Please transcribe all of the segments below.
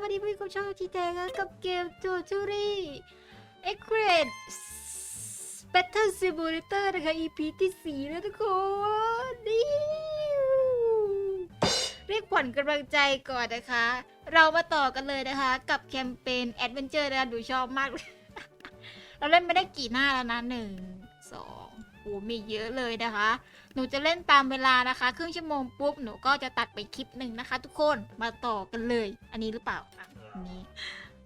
วันนี้พี่กับช่องจีแจงกับเกมโจจูรี่เอ็กเรดเบทเทิลซิมูเลเตอร์นะคะ EP ที่4แล้วทุกคนนี่เรียกขวัญกำลังใจก่อนนะคะ เรามาต่อกันเลยนะคะ กับแคมเปญแอดเวนเจอร์นะคะดูชอบมากเลยเราเล่นไม่ได้กี่หน้าแล้วนะหนึ่งสองโอ้มีเยอะเลยนะคะ หนูจะเล่นตามเวลานะคะ ครึ่งชั่วโมงปุ๊บหนูก็จะตัดไปคลิปหนึ่งนะคะ ทุกคนมาต่อกันเลย อันนี้หรือเปล่าอะอันนี้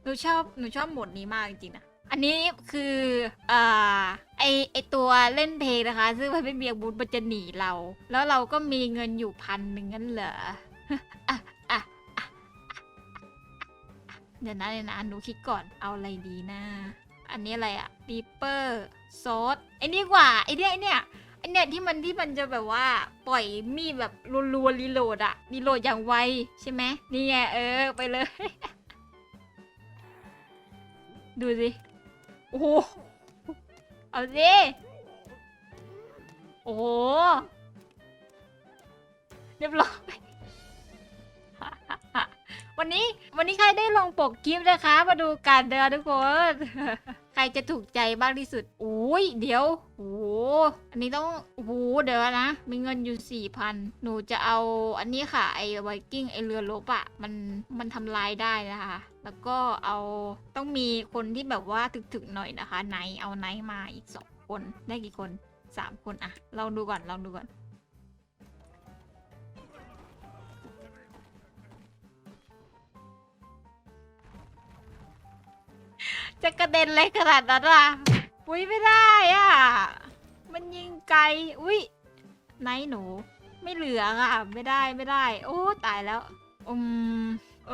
หนูชอบหนูชอบโหมดนี้มากจริงๆนะอันนี้คืออ่าไอไอตัวเล่นเพลงนะคะ ซึ่งมันไม่มีอาวุธมันจะหนีเรา แล้วเราก็มีเงินอยู่พันหนึ่งงั้นเหรออะอะอะอะเดี๋ยวนะเดี๋ยวนะหนูคิดก่อนเอาอะไรดีนะ อันนี้อะไรอะรีเปอร์ซอสไอ้นี่กว่าไอ้เนี่ยไอ้เนี่ย เนี่ยที่มันที่มันจะแบบว่าปล่อยมีดแบบรัวๆรีโหลดอะรีโหลดอย่างไวใช่ไหมนี่ไงเออไปเลย ดูสิโอ้โหเอาสิโอ้โหเรียบร้อยวันนี้วันนี้ใครได้ลงปกคลิปนะคะ มาดูกันเด้อทุกคน ใครจะถูกใจบ้างที่สุดอุ้ยเดี๋ยวโอ้โหอันนี้ต้องโอ้โหเดี๋ยวนะ มีเงินอยู่สี่พันหนูจะเอาอันนี้ค่ะ ไอ้ไวกิ้งไอ้เรือรบอะมันมันทำลายได้นะคะ แล้วก็เอาต้องมีคนที่แบบว่าถึกๆหน่อยนะคะ ไนท์เอาไนท์มาอีกสองคนได้กี่คนสามคนอะลองดูก่อนลองดูก่อน จะกระเด็นเลยขนาดนั้นอะอุ้ยไม่ได้อะ มันยิงไกล อุ้ยไหนหนู ไม่เหลืออะ ไม่ได้ไม่ได้ โอ้ตายแล้ว อืม เอ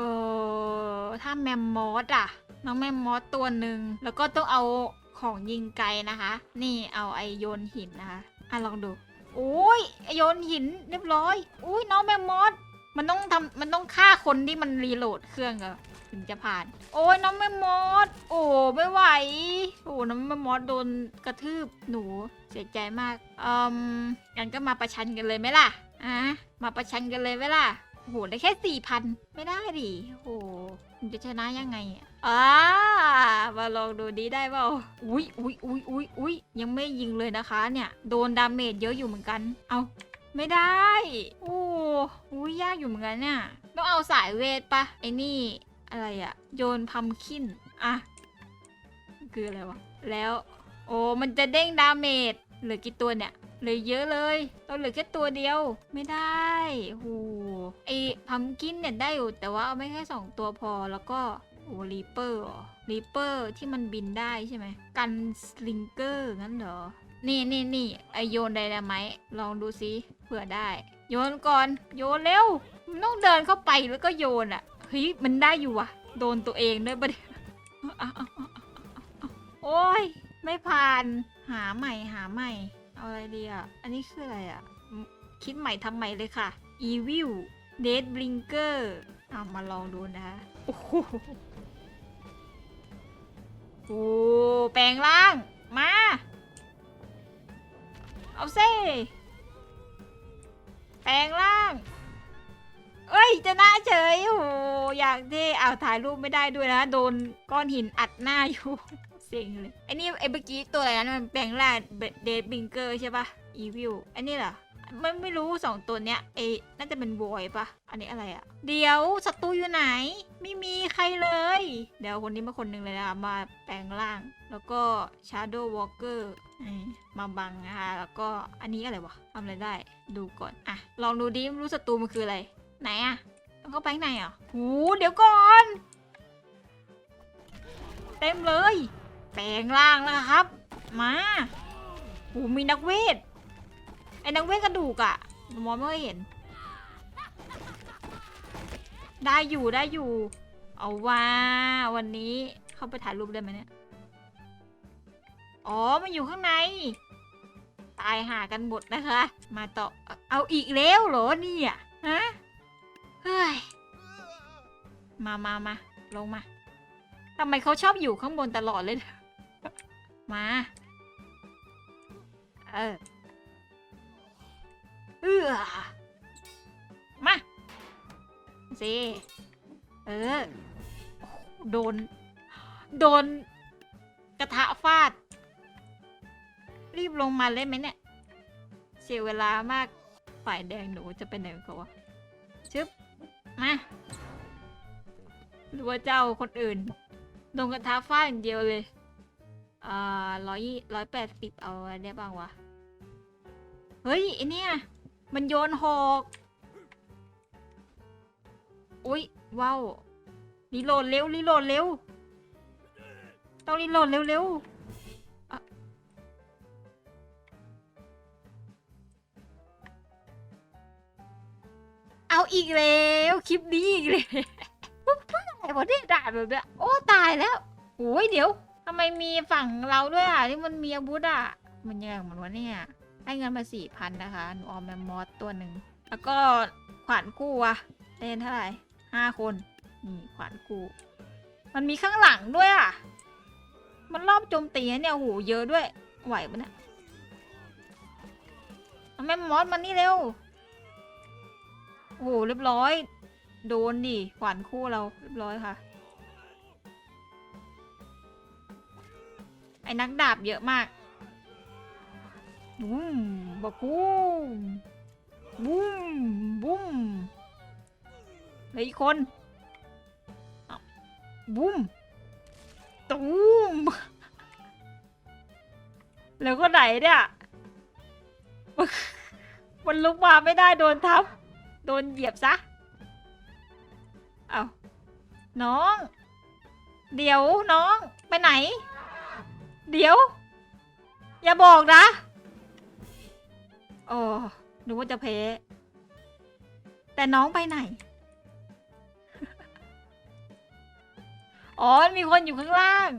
อถ้าแมมมอสอะ น้องแมมมอสตัวหนึ่ง แล้วก็ต้องเอาของยิงไกลนะคะ นี่เอาไอโยนหินนะคะ อะลองดูอุ้ยไอโยนหินเรียบร้อย อุ้ยน้องแมมมอส มันต้องทำมันต้องฆ่าคนที่มันรีโหลดเครื่องอะ ถึงจะผ่าน โอ้ยน้องแม่มด โอ้ไม่ไหว โอ้น้องแม่มดโดนกระทืบหนูเสียใจมากอืมงั้นก็มาประชันกันเลยไหมล่ะอะมาประชันกันเลยไหมล่ะโอ้โหได้แค่สี่พันไม่ได้ดิโอ้โหมันจะชนะยังไงอะอ่ามาลองดูดีได้เปล่าอุ้ยอุ้ยอุ้ยอุ้ยอุ้ยยังไม่ยิงเลยนะคะเนี่ย โดนดาเมจเยอะอยู่เหมือนกัน เอาไม่ได้ โอ้อุ้ยยากอยู่เหมือนกันเนี่ย ต้องเอาสายเวทปะไอ้นี่ อะไรอะโยนพัมคินอะคืออะไรวะ แล้วโอ้มันจะเด้งดาเมจเหลือกี่ตัวเนี่ยเหลือเยอะเลยเราเหลือแค่ตัวเดียวไม่ได้โหไอพัมคินเนี่ยได้อยู่แต่ว่าเอาไม่แค่สองตัวพอแล้วก็โอ้รีเปอร์รีเปอร์ที่มันบินได้ใช่ไหมกันสลิงเกอร์งั้นเหรอ นี่นี่นี่ไอโยนไดนาไมลองดูซิเผื่อได้ โยนก่อนโยนเร็วมันต้องเดินเข้าไปแล้วก็โยนอะ เฮ้ยมันได้อยู่ว่ะ โดนตัวเองด้วยประเดี๋ยวโอ้ย ไม่ผ่าน หาใหม่หาใหม่ เอาอะไรดีอะ อันนี้คืออะไรอะ คิดใหม่ทำใหม่เลยค่ะ Evil Dead Blinker เอามาลองดูนะคะโอ้โหโอ้แปลงร่าง มา เอาเซ่แปลงร่าง อ้ยจะหน้าเฉยโอ้โหอย่างที่อ้าวถ่ายรูปไม่ได้ด้วยนะ โดนก้อนหินอัดหน้าอยู่ เซ็งเลยไอ้นี่ไอ้เมื่อกี้ตัวอะไรนะมันแปลงร่างเดดบิงเกอร์ใช่ปะอีวิวอันนี้เหรอไม่ไม่รู้สองตัวเนี้ยเอน่าจะเป็นบอยปะอันนี้อะไรอะเดี๋ยวศัตรูอยู่ไหน ไม่มีใครเลย เดี๋ยวคนนี้มาคนหนึ่งเลยนะมาแปลงร่าง แล้วก็ Shadow Walker อืมมาบังนะคะแล้วก็อันนี้อะไรวะทำอะไรได้ ดูก่อนอะลองดูดิไม่รู้ศัตรูมันคืออะไร ไหนอะต้องเข้าไปข้างในเหรอหูเดี๋ยวก่อน เต็มเลย แปลงร่างแล้วครับ มาหูมีนักเวท ไอ้นักเวทกระดูกอะมองไม่ค่อยเห็น ได้อยู่ได้อยู่ เอาว่าวันนี้เข้าไปถ่ายรูปได้ไหมเนี่ย อ๋อ มันอยู่ข้างใน ตายหากันหมดนะคะ มาต่อ เอาอีกแล้วเหรอเนี่ย ฮะ เฮ้ย มามามาลงมา ทำไมเขาชอบอยู่ข้างบนตลอดเลย มา เออ เออมาสิเออ โดน โดน กระทะฟาด รีบลงมาเล่นไหมเนี่ย เสียเวลามากฝ่ายแดงหนูจะไปไหนกันวะ มาหรือว่าเจ้าคนอื่นโดนกระทะฟาดอย่างเดียวเลย อ่าร้อยร้อยแปดสิบเอาได้บ้างวะ เฮ้ยไอเนี่ย มันโยนหอกอุ้ยว้าวรีโหลดเร็วรีโหลดเร็ว ต้องรีโหลดเร็วเร็ว เอาอีกแล้วคลิปนี้อีกเลยอะไรวะเนี่ยด่าแบบเนี้ยโอ้ตายแล้วโอ้ยเดี๋ยวทำไมมีฝั่งเราด้วยอะที่มันมีอาวุธอะ มันยังไงของมันวะเนี่ยให้เงินมาสี่พันนะคะหนูเอาแมมมอสตัวหนึ่งแล้วก็ขวานกู้อะเล่นเท่าไหร่ห้าคนนี่ขวานกู้มันมีข้างหลังด้วยอะ มันรอบโจมตีเนี่ยโอ้โหเยอะด้วยไหวปะเนี่ยเอาแมมมอสมานี่เร็ว โอ้โหเรียบร้อย โดนดิขวานคู่เราเรียบร้อยค่ะ ไอ้นักดาบเยอะมากบุ้มบักบุ้มบุ้มบุ้มเหลืออีคนบุ้มตูมแล้วก็ไหนเนี่ย มันลุกมาไม่ได้โดนทับ โดนเหยียบซะ เอาน้อง เดี๋ยวน้องไปไหน เดี๋ยว อย่าบอกนะ โอ้นึกว่าจะเพแต่น้องไปไหน อ๋อ มีคนอยู่ข้างล่าง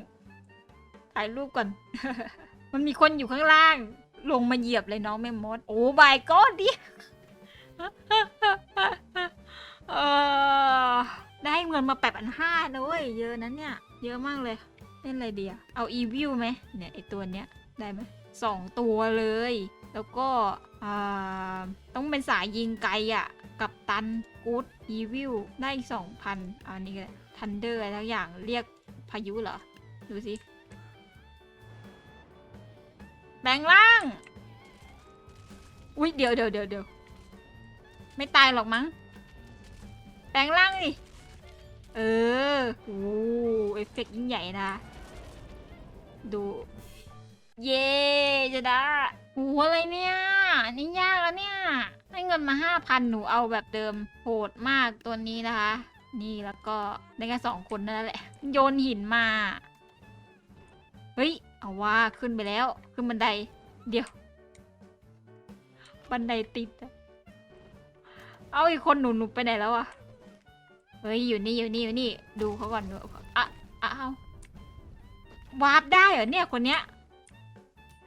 ถ่ายรูปก่อน มันมีคนอยู่ข้างล่าง ลงมาเหยียบเลยน้องแม่มด โอ้บายก็ดิ เออได้เงินมาแปดพันห้านะเว้ยเยอะนั้นเนี่ย เยอะมากเลย เล่นอะไรเดียเอาอีวิวไหมเนี่ยไอตัวเนี้ยได้ไหมสองตัวเลย แล้วก็อ่าต้องเป็นสายยิงไกลอะ่ะ กับตันกูดอีวิวได้สองพันอันนี้ก็ทันเดอร์อะไรทั้งอย่างเรียกพายุเหรอ ดูสิแบงล่าง อุ๊ยเดี๋ยวเดี๋ยวเดี๋ยวเดี๋ยว ไม่ตายหรอกมั้ง แปลงร่างดิ เออโอ้เอฟเฟกต์ยิ่งใหญ่นะ ดู เย่จะได้โหอะไรเนี่ย นี่ยากแล้วเนี่ยให้เงินมาห้าพันหนูเอาแบบเดิม โหดมากตัวนี้นะคะ นี่แล้วก็ได้แค่สองคนนั่นแหละ โยนหินมา เฮ้ย เอาว่าขึ้นไปแล้ว ขึ้นบันได เดี๋ยว บันไดติดอะ เอาอีกคนหนูหนูไปไหนแล้วอะเฮ้ยอยู่นี่อยู่นี่อยู่นี่ ดูเขาก่อนดูอะอะเอาวาร์ปได้เหรอเนี่ยคนเนี้ย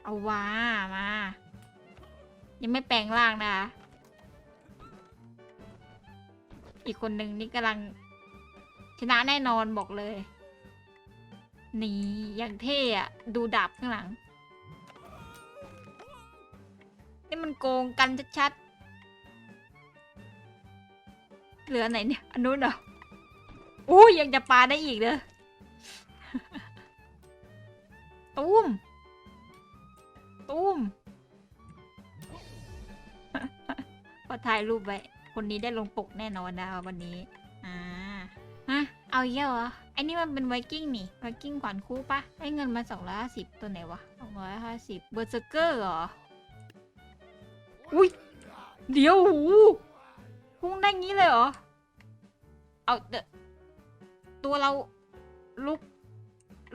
เอาว่ามา ยังไม่แปลงร่างนะคะอีกคนหนึ่งนี่กำลัง ชนะแน่นอนบอกเลยนี่อย่างเท่อะดูดาบข้างหลัง นี่มันโกงกันชัดๆ เหลือไหนเนี่ยอันนู้นเหรออู้ยังจะปลาได้อีกเลยตุ้มตุ้มพอถ่ายรูปไว้คนนี้ได้ลงปกแน่นอนนะวันนี้ อ่า ฮะ เอาเยอะเหรอไอ้นี่มันเป็นไวกิ้งนี่ ไวกิ้งขวัญคู่ปะให้เงินมาสองร้อยห้าสิบตัวไหนวะสองร้อยห้าสิบเบอร์เซอร์เกอร์เหรอ อุ้ย เดี๋ยวหู พุ่งได้งี้เลยเหรอ เอาเดยวตัวเราลุก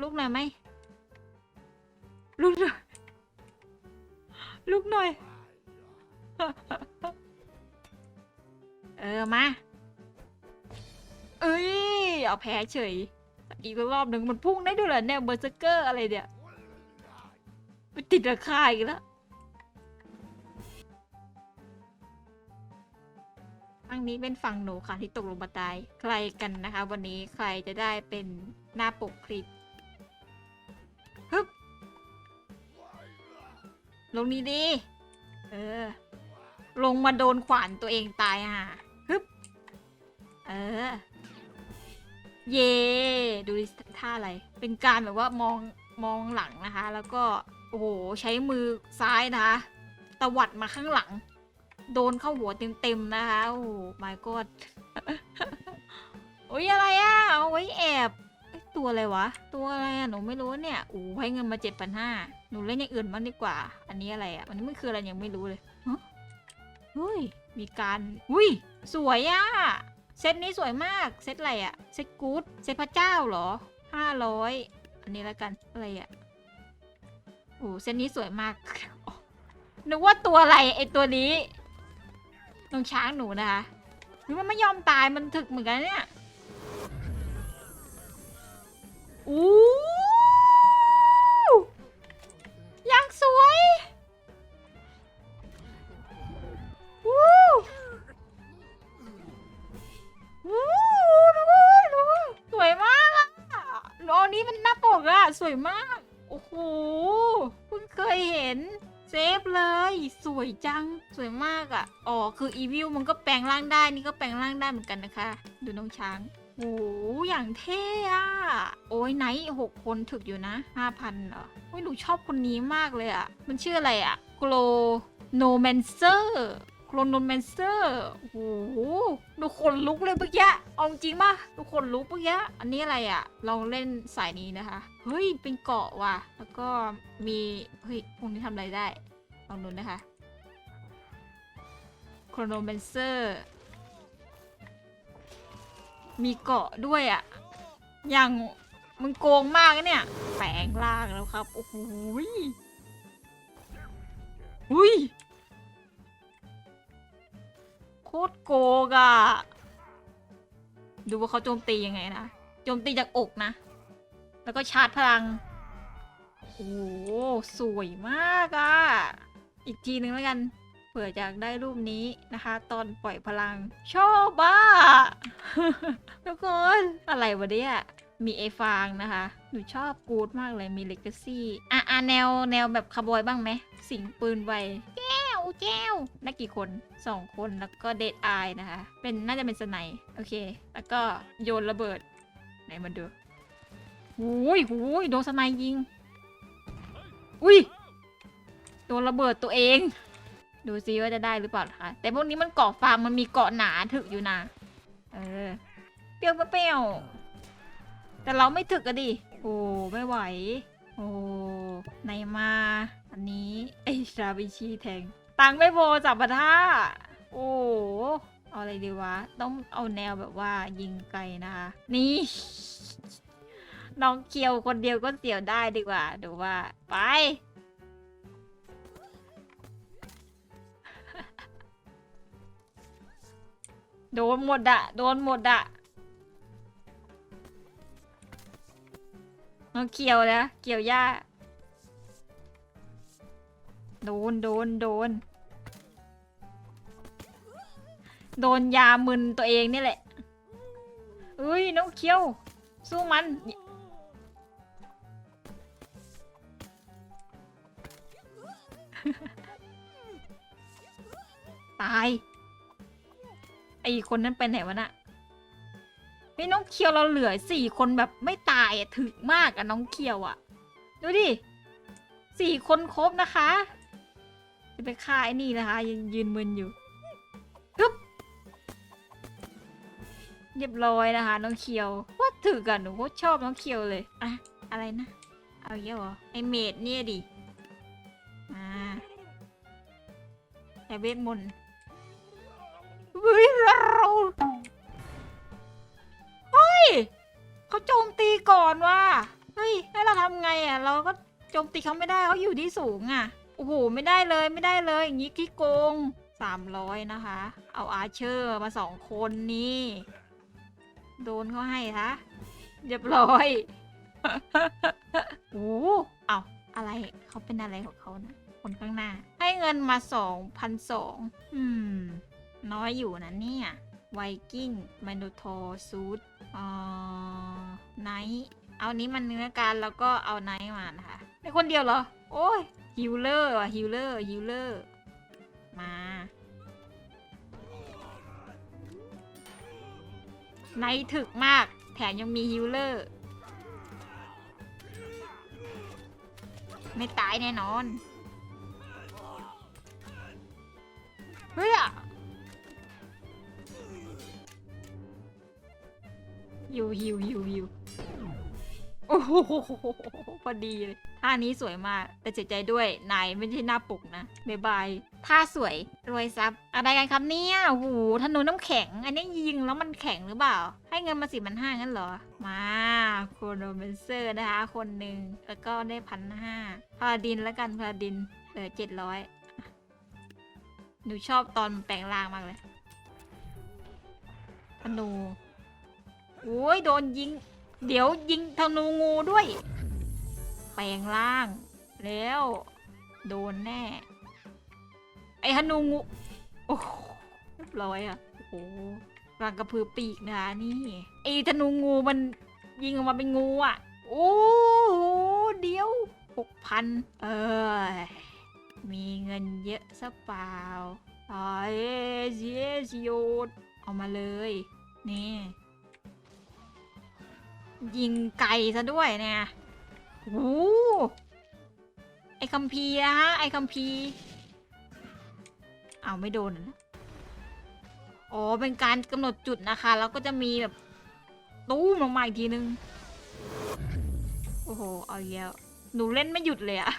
ลุกหน่อยไหมลุกหน่อยลุกหน่อย เออ มา เอ้ย เอาแพ้เฉย อีกรอบหนึ่งมันพุ่งได้ด้วยเหรอเนี่ยเบอร์เซอร์เกอร์อะไรเนี่ยไปติดราคาอีกแล้ว ฝั่งนี้เป็นฝั่งหนูค่ะที่ตกลงมาตาย ใครกันนะคะ วันนี้ใครจะได้เป็นหน้าปกคลิปฮึบลงนี้ดี เออ ลงมาโดนขวานตัวเองตายอะฮึบ เออ เย่ดูท่าอะไร เป็นการแบบว่ามองมองหลังนะคะ แล้วก็ โอ้โห ใช้มือซ้ายนะคะ ตวัดมาข้างหลัง โดนเข้าหัวเต็มๆนะคะ โอ้โห my god โอ้ยอะไรอะเอาไว้แอบ ตัวอะไรวะ ตัวอะไรอะหนูไม่รู้เนี่ยโอ้ให้เงินมาเจ็ดพันห้าหนูเล่นอย่างอื่นบ้างดีกว่า อันนี้อะไรอะอันนี้มันคืออะไรยังไม่รู้เลยฮะเฮ้ย มีการอุ้ย สวยอะเซตนี้สวยมาก เซตอะไรอะเซตกู๊ด เซตพระเจ้าเหรอห้าร้อยอันนี้แล้วกัน อะไรอะโอ้เซตนี้สวยมากนึกว่าตัวอะไรไอตัวนี้ น้องช้างหนูนะคะหรือมันไม่ยอมตายมันถึกเหมือนกันเนี่ย วิลมันก็แปลงร่างได้ นี่ก็แปลงร่างได้เหมือนกันนะคะ ดูน้องช้างโอ้โหอย่างเท่อะโอ้ยไนท์หกคนถึกอยู่นะห้าพันเหรอโอ้ยหนูชอบคนนี้มากเลยอะมันชื่ออะไรอะโกลโนแมนเซอร์โคลโนแมนเซอร์โอ้โหดูขนลุกเลยเมื่อกี้เอาจริงป่ะดูขนลุกเมื่อกี้อันนี้อะไรอะลองเล่นสายนี้นะคะ เฮ้ย เป็นเกาะว่ะ แล้วก็มี เฮ้ยพวกนี้ทำอะไรได้ ลองดูนะคะ ครโนเมนเซอร์ มีเกาะด้วยอะ่ะอย่างมันโกงมากนะเนี่ยแปลงล่างแล้วครับ โอ้โหยหุยโคตรโกงอะ่ะดูว่าเขาโจมตียังไงนะ โจมตีจากอกนะ แล้วก็ชาร์จพลัง โอ้โหสวยมากอะ่ะอีกทีหนึ่งแล้วกันเผื่ออยากได้รูปนี้นะคะ ตอนปล่อยพลัง ชอบบ้า ทุกคน อะไรวะเนี่ยมีเอฟางนะคะ หนูชอบกูดมากเลยมีเลกาซี่อะอะแนวแนวแบบคาร์บอยบ้างไหม สิงปืนไวแก้วแก้วนักกี่คนสองคนแล้วก็เดดไอนะคะ เป็นน่าจะเป็นสไนโอเค แล้วก็โยนระเบิด ไหนมาดูหูยหูยโดนสไนยิง อุ้ยโดนระเบิดตัวเอง ดูซิว่าจะได้หรือเปล่านะคะแต่พวกนี้มันเกาะฟาร์มมันมีเกาะหนาถึกอยู่นะ เออ เปรี้ยวเปรี้ยวแต่เราไม่ถึกอะดิ โอ้ไม่ไหว โอ้ไหนมา อันนี้ไอ้ชาบิชีแทง ตังไม่พอจับปะท่าโอ้เอาอะไรดีวะ ต้องเอาแนวแบบว่ายิงไกลนะคะ นี่น้องเคียวคนเดียวก็เสียวได้ดีกว่า ดูว่า ไป โดนหมดอะโดนหมดอะน้องเคียวนะเกี่ยวหญ้าโดนโดนโดน โดนยามึนตัวเองนี่แหละเอ้ยน้องเคียว สู้มัน ตาย ไอคนนั้นไปไหนวะน่ะพี่น้องเคียวเราเหลือสี่คนแบบไม่ตายอะถึกมากอะน้องเคียวอะดูดิสี่คนครบนะคะ จะไปฆ่าไอ้นี่นะคะยังยืนมึนอยู่ฮึบเรียบร้อยนะคะ น้องเคียวว่าถึกอะหนูโคตรชอบน้องเคียวเลยอะอะไรนะเอาเยอะเหรอไอเมดเนี่ยดิอ่าแต่เวทมนต์ เราเฮ้ยเขาโจมตีก่อนว่ะเฮ้ยให้เราทำไงอะ เราก็โจมตีเขาไม่ได้เขาอยู่ที่สูงอะโอ้โหไม่ได้เลยไม่ได้เลยอย่างนี้ขี้โกงสามร้อยนะคะ เอาอาเชอร์มาสองคนนี่โดนเขาให้คะเรียบร้อยโอ้โหเอาอะไรเขาเป็นอะไรของเขานะคนข้างหน้า ให้เงินมาสองพันสองอืม น้อยอยู่นะเนี่ย ไวกิ้งมนโทซูดอ่าไนท์เอานี้มันเนื้อการแล้วก็เอาไนท์มานะคะในคนเดียวเหรอ โอ้ยฮิลเลอร์ว่ะฮิลเลอร์ฮิลเลอร์มาไนท์ถึกมาก แถมยังมีฮิลเลอร์ไม่ตายแน่นอน เฮ้ยอะ วฮิวฮิวฮิวโอ้โหพอดีเลยท่านี้สวยมาก แต่เสียใจด้วยนายไม่ใช่หน้าปกนะบายบายท่าสวยรวยซับอะไรกันครับเนี่ยโอ้โหธนูน้ำแข็ง อันนี้ยิงแล้วมันแข็งหรือเปล่า ให้เงินมาสิมันห้างั้นเหรอ มาโคโนเบนเซอร์นะคะ คนหนึ่งแล้วก็ได้พันห้าพาราดินแล้วกันพาราดินเหลือเจ็ดร้อยหนูชอบตอนมันแปลงร่างมากเลยธนู โอ้ยโดนยิง เดี๋ยวยิงธนูงูด้วย แปลงร่าง แล้ว โดนแน่ ไอ้ธนูงู โอ้เรียบร้อยอะ โอ้โหกลางกระพือปีกนะคะนี่ ไอ้ธนูงูมันยิงออกมาเป็นงูอะ โอ้โหเดี๋ยวหกพันเออมีเงินเยอะซะเปล่าไอ้เยสโยดเอามาเลย นี่ ยิงไก่ซะด้วยเนี่ยโอ้ไอ้คัมภีนะฮะ ไอ้คัมภีเอาไม่โดนนะอ๋อ เป็นการกำหนดจุดนะคะ แล้วก็จะมีแบบ ตู้มลงมาอีกทีนึง โอ้โห เอาเยอะหนูเล่นไม่หยุดเลยอะ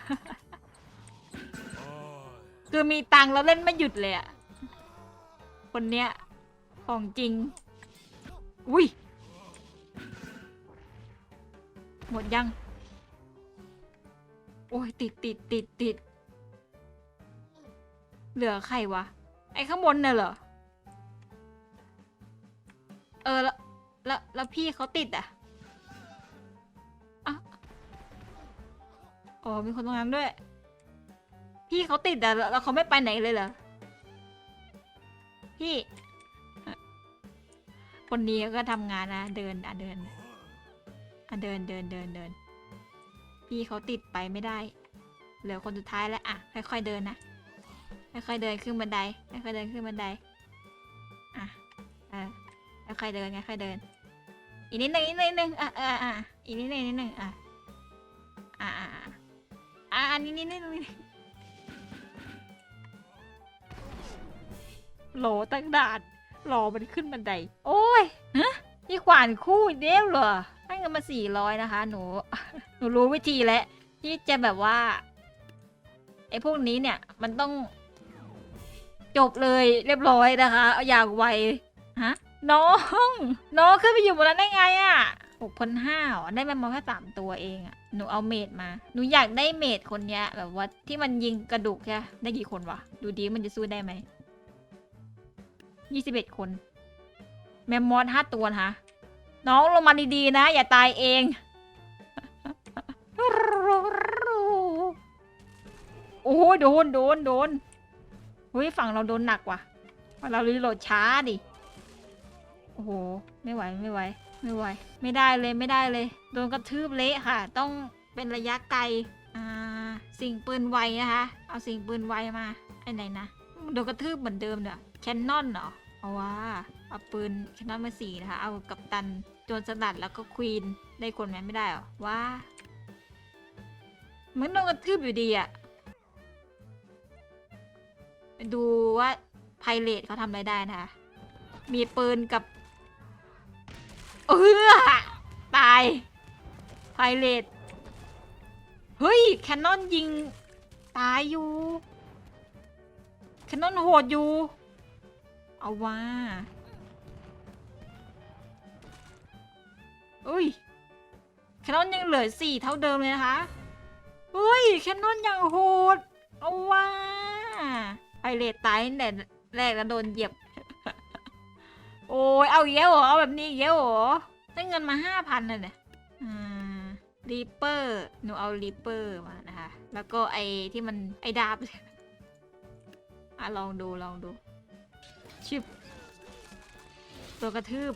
คือมีตังแล้วเล่นไม่หยุดเลยอะคนเนี้ย ของจริง อุ้ย หมดยัง โอ้ยติดติดติดติด เหลือใครวะ ไอ้ข้างบนน่ะเหรอ เออ แล้ว แล้วแล้วพี่เขาติดอะอะอ๋อมีคนตรงนั้นด้วย พี่เขาติดอะแล้วเขาไม่ไปไหนเลยเหรอ พี่ คนนี้ก็ทำงานนะ เดินอะเดิน อะเดินเดินเดินเดินพี่เขาติดไปไม่ได้ เหลือคนสุดท้ายแล้วอะค่อยๆเดินนะค่อยๆเดินขึ้นบันไดค่อยๆเดินขึ้นบันไดอะเออค่อยๆเดินค่อยๆเดิน อีกนิดนึงอีกนิดนึงอะอะอะอีกนิดนึงนิดนึงอะอะอะอะอะอันนี้นิดนึงนิดนึงโหลตั้งด่านรอมันขึ้นบันได โอ้ยฮะพี่ขวานคู่อีเดียวเหรอ ให้นมาสี่ร้อยนะคะ หนู หนูรู้วิธีแล้วที่จะแบบว่าไอ้พวกนี้เนี่ย มันต้อง จบเลยเรียบร้อยนะคะอยางไวฮะน้อง น้องขึ้นไปอยู่บนนั้นได้ไงอะ่ะหกพันห้าได้แมมมอแค่สามตัวเองอะ่ะหนูเอาเมดมา หนูอยากได้เมดคนเนี้ยแบบว่าที่มันยิงกระดูกแค่ได้กี่คนวะ ดูดีมันจะสู้ได้ไหมยี่สิบเอ็ดคน แมมมอสห้าตัวนะคะ น้องลงมาดีๆนะ อย่าตายเอง โอ้โหโดนโดนโดนเฮ้ยฝั่งเราโดนหนักว่ะเรารีโหลดช้าดิ โอ้โห ไม่ไหวไม่ไหว ไม่ไหว ไม่ได้เลยไม่ได้เลย โดนกระทืบเละค่ะ ต้องเป็นระยะไกล อ่า สิ่งปืนไวนะคะ เอาสิ่งปืนไวมา ไอ้ไหนนะ โดนกระทืบเหมือนเดิมเนี่ยแคนนอนเหรอ เอาว่าเอาปืนแคนนอนมาสี่นะคะ เอากับตัน โจรสลัดแล้วก็ควีนได้คนไหมไม่ได้หรอว่าเหมือนโดนกระทืบอยู่ดีอะดูว่าไพเรตเขาทำอะไรได้นะคะ มีปืนกับ เออตาย ไพเรตเฮ้ย แคนนอนยิง ตายอยู่ แคนนอนโหดอยู่ เอาว่า อุ้ยแคนนอนยังเหลือสี่เท่าเดิมเลยนะคะเฮ้ยแคนนอนยังโหดเอาว่าไพเรตตายแต่แรกแล้วโดนเหยียบ โอ้ยเอาอีกแล้วเหรอเอาแบบนี้อีกแล้วเหรอได้เงินมาห้าพันเลยเนี่ยรีเปอร์หนูเอารีเปอร์มานะคะ แล้วก็ไอที่มันไอดาบอะลองดูลองดูชิบตัวกระทืบ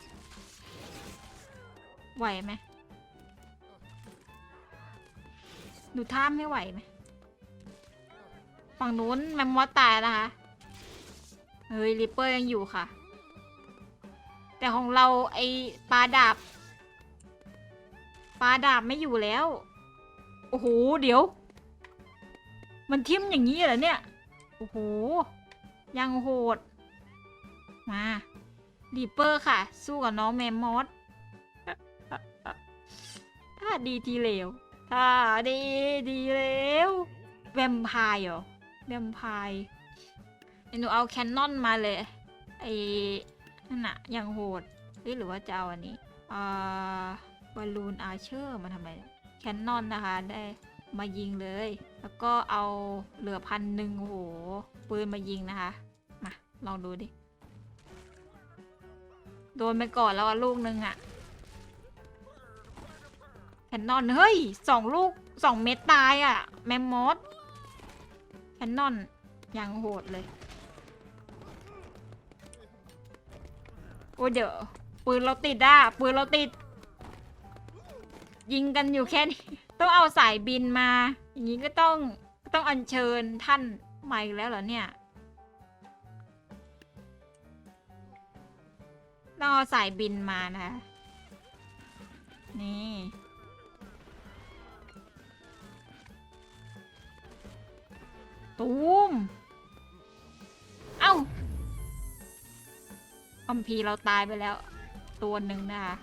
ไหวไหมดูท่าไม่ไหวไหมฝั่งนู้นแมมมอสตายนะคะ เฮ้ยริปเปอร์ยังอยู่ค่ะ แต่ของเราไอปลาดาบปลาดาบไม่อยู่แล้ว โอ้โห เดี๋ยว มันทิ่มอย่างนี้เหรอเนี่ย โอ้โห ยังโหด มารีเปอร์ค่ะ สู้กับน้องแมมมอส ดีทีเลวถ้าดีดีเลวแวมไพร์เหรอแวมไพร์หนูเอาแคนนอนมาเลยไอ้นั่นน่ะยังโหดเฮ้ยหรือว่าจะเอาอันนี้อ่าบอลลูนอาเชอร์มาทำไมแคนนอนนะคะได้มายิงเลย แล้วก็เอาเหลือพันหนึ่งโหปืนมายิงนะคะ มาลองดูดิ โดนไปก่อนแล้วลูกนึงอะ แคนนอนเฮ้ยสองลูกสองเม็ดตายอะแมมมอสแคนนอนยังโหดเลย โอ้เดี๋ยวปืนเราติดอะปืนเราติด ยิงกันอยู่แค่นี้ ต้องเอาสายบินมา อย่างนี้ก็ต้องต้องอัญเชิญท่านมาอีกแล้วเหรอเนี่ยต้องเอาสายบินมานะ นี่ ตูม เอ้าคัมพีเราตายไปแล้ว ตัวหนึ่งนะคะ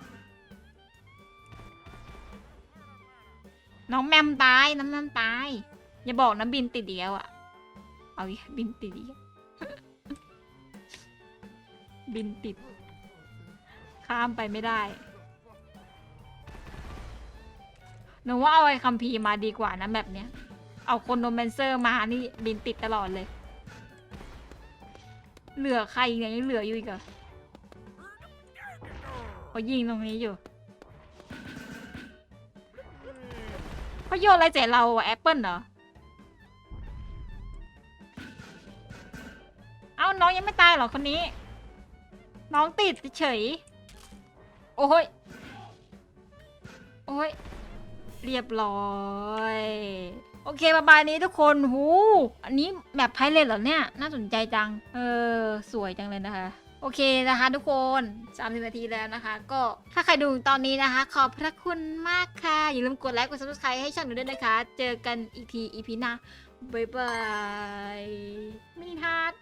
น้องแมมตาย น้ำน้ำตาย อย่าบอกนะบินติดเดียวอะเอาบินติดเดียวบินติด ข้ามไปไม่ได้หนูว่าเอาไอ้คัมพีร์มาดีกว่านะแบบเนี้ย เอาคนโนแมนเซอร์มานี่บินติดตลอดเลย เหลือใครอีกเนี่ยยังเหลืออยู่อีกเหรอเขายิงตรงนี้อยู่เขาโยนอะไรใส่เราอะแอปเปิลเหรอ เอาน้องยังไม่ตายเหรอคนนี้ น้องติดเฉย โอ้ย โอ้ย เรียบร้อย โอเคบายบายนี้ทุกคนหูอันนี้แบบไพเรตเหรอเนี่ย น่าสนใจจัง เออ สวยจังเลยนะคะ โอเคนะคะทุกคน 30 นาทีแล้วนะคะ ก็ถ้าใครดูตอนนี้นะคะ ขอบพระคุณมากค่ะ อย่าลืมกดไลค์ กด subscribe ให้ช่องหนูด้วยนะคะ เจอกันอีกที อีพีหน้า บ๊ายบายมินิทาร์